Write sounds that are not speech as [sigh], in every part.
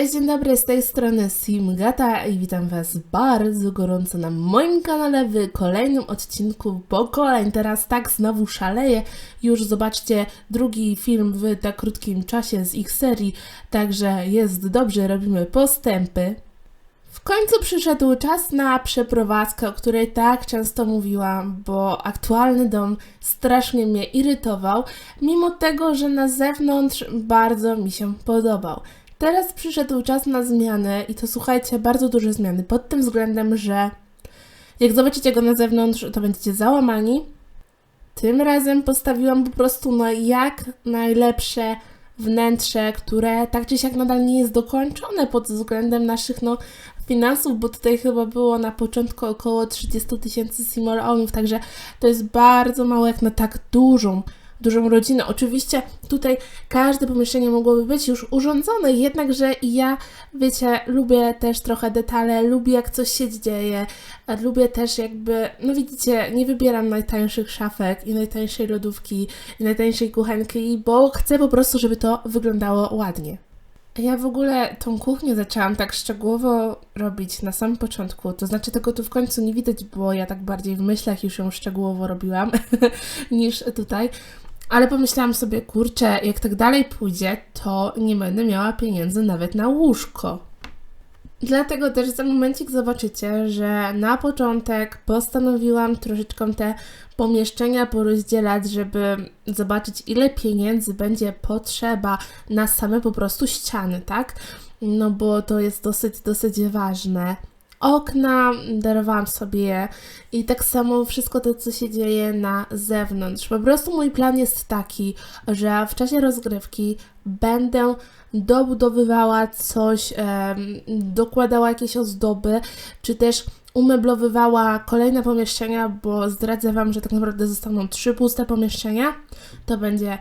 Cześć, dzień dobry, z tej strony Simgata i witam Was bardzo gorąco na moim kanale w kolejnym odcinku pokoleń. Teraz tak znowu szaleję, już zobaczcie drugi film w tak krótkim czasie z ich serii, także jest dobrze, robimy postępy. W końcu przyszedł czas na przeprowadzkę, o której tak często mówiłam, bo aktualny dom strasznie mnie irytował, mimo tego, że na zewnątrz bardzo mi się podobał. Teraz przyszedł czas na zmiany i to słuchajcie, bardzo duże zmiany pod tym względem, że jak zobaczycie go na zewnątrz, to będziecie załamani. Tym razem postawiłam po prostu na jak najlepsze wnętrze, które tak czy siak nadal nie jest dokończone pod względem naszych no, finansów, bo tutaj chyba było na początku około 30 tysięcy simoleonów, także to jest bardzo mało jak na tak dużą dużą rodzinę. Oczywiście tutaj każde pomieszczenie mogłoby być już urządzone, jednakże ja, wiecie, lubię też trochę detale, lubię jak coś się dzieje, lubię też jakby, no widzicie, nie wybieram najtańszych szafek i najtańszej lodówki i najtańszej kuchenki, bo chcę po prostu, żeby to wyglądało ładnie. Ja w ogóle tą kuchnię zaczęłam tak szczegółowo robić na samym początku. To znaczy, tego tu w końcu nie widać, bo ja tak bardziej w myślach już ją szczegółowo robiłam [laughs] niż tutaj. Ale pomyślałam sobie, kurczę, jak tak dalej pójdzie, to nie będę miała pieniędzy nawet na łóżko. Dlatego też za momencik zobaczycie, że na początek postanowiłam troszeczkę te pomieszczenia porozdzielać, żeby zobaczyć, ile pieniędzy będzie potrzeba na same po prostu ściany, tak? No bo to jest dosyć, dosyć ważne okna, darowałam sobie je i tak samo wszystko to, co się dzieje na zewnątrz. Po prostu mój plan jest taki, że w czasie rozgrywki będę dobudowywała coś, dokładała jakieś ozdoby, czy też umeblowywała kolejne pomieszczenia, bo zdradzę Wam, że tak naprawdę zostaną trzy puste pomieszczenia. To będzie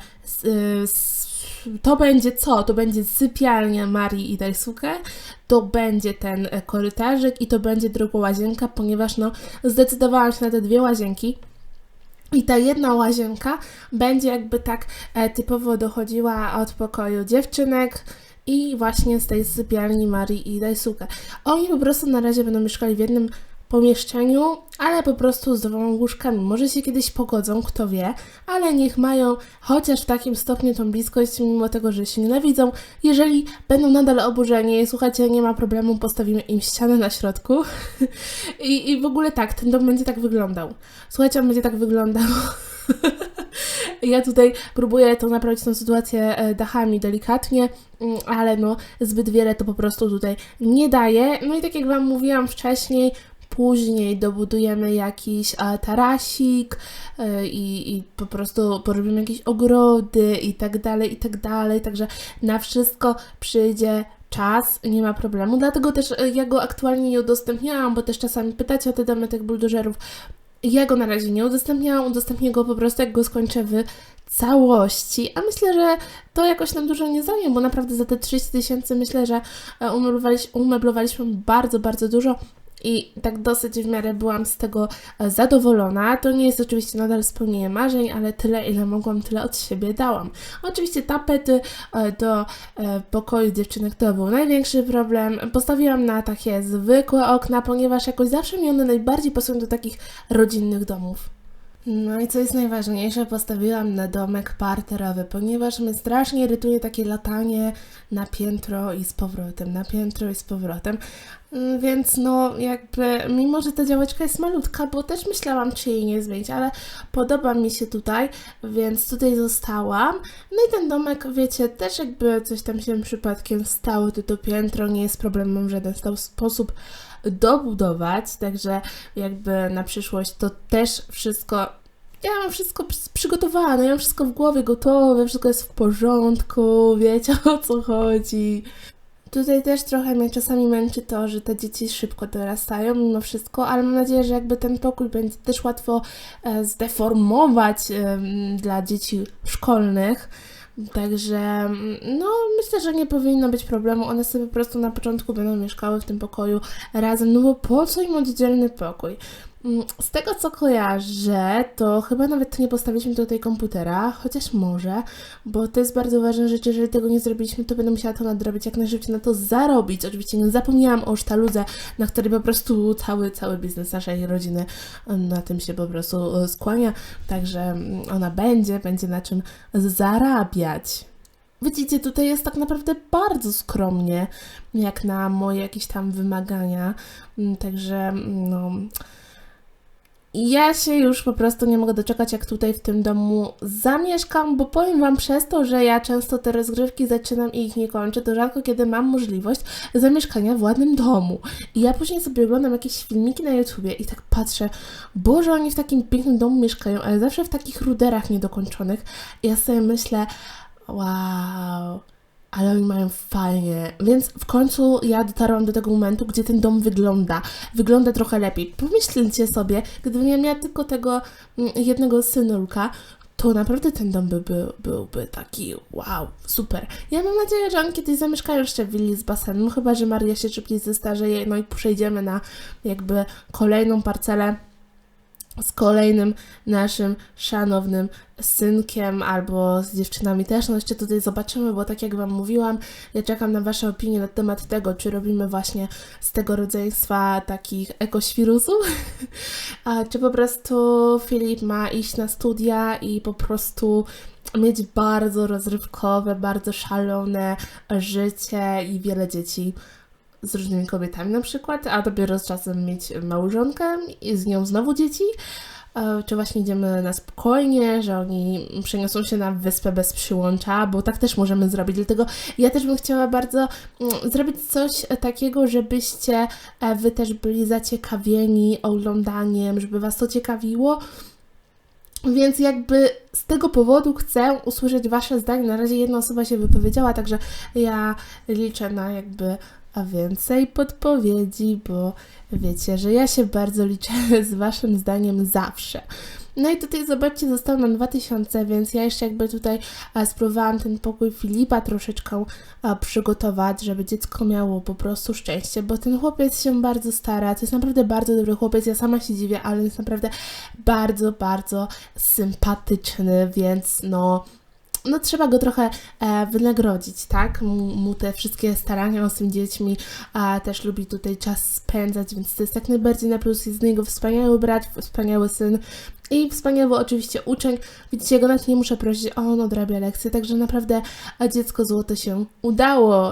to będzie co? To będzie sypialnia Marii i Daisuke, to będzie ten e, korytarzyk i to będzie druga łazienka, ponieważ no zdecydowałam się na te dwie łazienki. I ta jedna łazienka będzie jakby tak e, typowo dochodziła od pokoju dziewczynek i właśnie z tej sypialni Marii i Daisuke. Oni po prostu na razie będą mieszkali w jednym pomieszczeniu, ale po prostu z dwoma łóżkami. Może się kiedyś pogodzą, kto wie, ale niech mają chociaż w takim stopniu tą bliskość, mimo tego, że się nienawidzą. Jeżeli będą nadal oburzeni, słuchajcie, nie ma problemu, postawimy im ścianę na środku. [laughs] I, I w ogóle tak, ten dom będzie tak wyglądał. Słuchajcie, on będzie tak wyglądał. [laughs] Ja tutaj próbuję to naprawić tą sytuację e, dachami delikatnie, mm, ale no zbyt wiele to po prostu tutaj nie daje. No i tak jak Wam mówiłam wcześniej, później dobudujemy jakiś a, tarasik y, i, po prostu porobimy jakieś ogrody i tak dalej, i tak dalej. Także na wszystko przyjdzie czas, nie ma problemu. Dlatego też e, ja go aktualnie nie udostępniałam, bo też czasami pytacie o te domy tych buldożerów. Ja go na razie nie udostępniałam, udostępnię go po prostu jak go skończę w całości, a myślę, że to jakoś nam dużo nie zajmie, bo naprawdę za te 30 tysięcy myślę, że umeblowaliśmy bardzo, bardzo dużo i tak dosyć w miarę byłam z tego e, zadowolona. To nie jest oczywiście nadal spełnienie marzeń, ale tyle, ile mogłam, tyle od siebie dałam. Oczywiście tapety e, do e, pokoju dziewczynek to był największy problem. Postawiłam na takie zwykłe okna, ponieważ jakoś zawsze mi one najbardziej pasują do takich rodzinnych domów. No i co jest najważniejsze, postawiłam na domek parterowy, ponieważ mnie strasznie irytuje takie latanie na piętro i z powrotem, na piętro i z powrotem. Mm, więc no jakby, mimo że ta działeczka jest malutka, bo też myślałam, czy jej nie zmienić, ale podoba mi się tutaj, więc tutaj zostałam. No i ten domek, wiecie, też jakby coś tam się przypadkiem stało, to to piętro nie jest problemem w żaden sposób dobudować, także jakby na przyszłość to też wszystko ja mam wszystko przygotowane, ja mam wszystko w głowie gotowe, wszystko jest w porządku, wiecie [laughs] o co chodzi. Tutaj też trochę mnie czasami męczy to, że te dzieci szybko dorastają mimo wszystko, ale mam nadzieję, że jakby ten pokój będzie też łatwo e, zdeformować dla dzieci szkolnych. Także no myślę, że nie powinno być problemu. One sobie po prostu na początku będą mieszkały w tym pokoju razem, no bo po co im oddzielny pokój? Mm, Z tego co kojarzę, to chyba nawet nie postawiliśmy tutaj komputera, chociaż może, bo to jest bardzo ważna rzecz. Jeżeli tego nie zrobiliśmy, to będę musiała to nadrobić jak najszybciej na to zarobić. Oczywiście nie zapomniałam o sztaludze, na której po prostu cały, cały biznes naszej rodziny em, na tym się po prostu e, skłania. Także mm, ona będzie, będzie na czym zarabiać. Widzicie, tutaj jest tak naprawdę bardzo skromnie, jak na moje jakieś tam wymagania. Mm, Także, mm, no. Ja się już po prostu nie mogę doczekać, jak tutaj w tym domu zamieszkam, bo powiem Wam przez to, że ja często te rozgrywki zaczynam i ich nie kończę, to rzadko kiedy mam możliwość zamieszkania w ładnym domu. I ja później sobie oglądam jakieś filmiki na YouTubie i tak patrzę, Boże, oni w takim pięknym domu mieszkają, ale zawsze w takich ruderach niedokończonych. I ja sobie myślę, wow, ale oni mają fajnie. Więc w końcu ja dotarłam do tego momentu, gdzie ten dom wygląda. Wygląda trochę lepiej. Pomyślcie sobie, gdybym ja miała tylko tego mm, jednego synulka, to naprawdę ten dom by, był byłby taki wow, super. Ja mam nadzieję, że oni kiedyś zamieszkają jeszcze w willi z basenem, chyba że Maria się szybciej zestarzeje, no i przejdziemy na jakby kolejną parcelę z kolejnym naszym szanownym synkiem albo z dziewczynami też. No jeszcze tutaj zobaczymy, bo tak jak Wam mówiłam, ja czekam na Wasze opinie na temat tego, czy robimy właśnie z tego rodzeństwa takich ekoświrusów, [laughs] a czy po prostu Filip ma iść na studia i po prostu mieć bardzo rozrywkowe, bardzo szalone życie i wiele dzieci z różnymi kobietami na przykład, a dopiero z czasem mieć małżonkę i z nią znowu dzieci. E, Czy właśnie idziemy na spokojnie, że oni przeniosą się na wyspę bez przyłącza, bo tak też możemy zrobić. Dlatego ja też bym chciała bardzo mm, zrobić coś takiego, żebyście e, wy też byli zaciekawieni oglądaniem, żeby was to ciekawiło. Więc jakby z tego powodu chcę usłyszeć Wasze zdanie. Na razie jedna osoba się wypowiedziała, także ja liczę na jakby a więcej podpowiedzi, bo wiecie, że ja się bardzo liczę [laughs] z Waszym zdaniem zawsze. No i tutaj zobaczcie, został nam 2000, więc ja jeszcze jakby tutaj e, spróbowałam ten pokój Filipa troszeczkę e, przygotować, żeby dziecko miało po prostu szczęście, bo ten chłopiec się bardzo stara, to jest naprawdę bardzo dobry chłopiec, ja sama się dziwię, ale jest naprawdę bardzo, bardzo sympatyczny, więc no no trzeba go trochę e, wynagrodzić, tak? Mu, mu te wszystkie starania z tymi dziećmi, a też lubi tutaj czas spędzać, więc to jest jak najbardziej na plus. Jest z niego wspaniały brat, wspaniały syn i wspaniały oczywiście uczeń. Widzicie, go nawet nie muszę prosić, a on odrabia lekcje, także naprawdę dziecko złote się udało.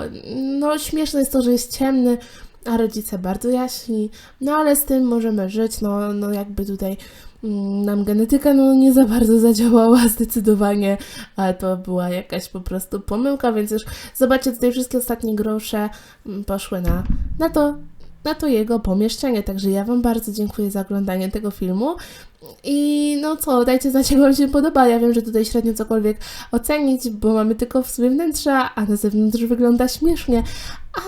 No śmieszne jest to, że jest ciemny, a rodzice bardzo jaśni, no ale z tym możemy żyć, no, no jakby tutaj nam genetyka no nie za bardzo zadziałała [laughs] zdecydowanie, ale to była jakaś po prostu pomyłka, więc już zobaczcie, tutaj wszystkie ostatnie grosze mm, poszły na, na to, na to jego pomieszczenie, także ja Wam bardzo dziękuję za oglądanie tego filmu. I no co, dajcie znać jak Wam się podoba, ja wiem, że tutaj średnio cokolwiek ocenić, bo mamy tylko w sobie wnętrza, a na zewnątrz wygląda śmiesznie,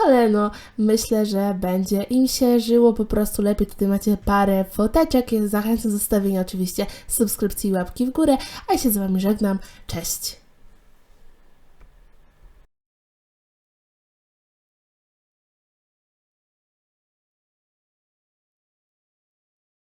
ale no myślę, że będzie im się żyło. Po prostu lepiej. Tutaj macie parę foteczek, zachęcam do zostawienia oczywiście subskrypcji i łapki w górę, a ja się z Wami żegnam, cześć!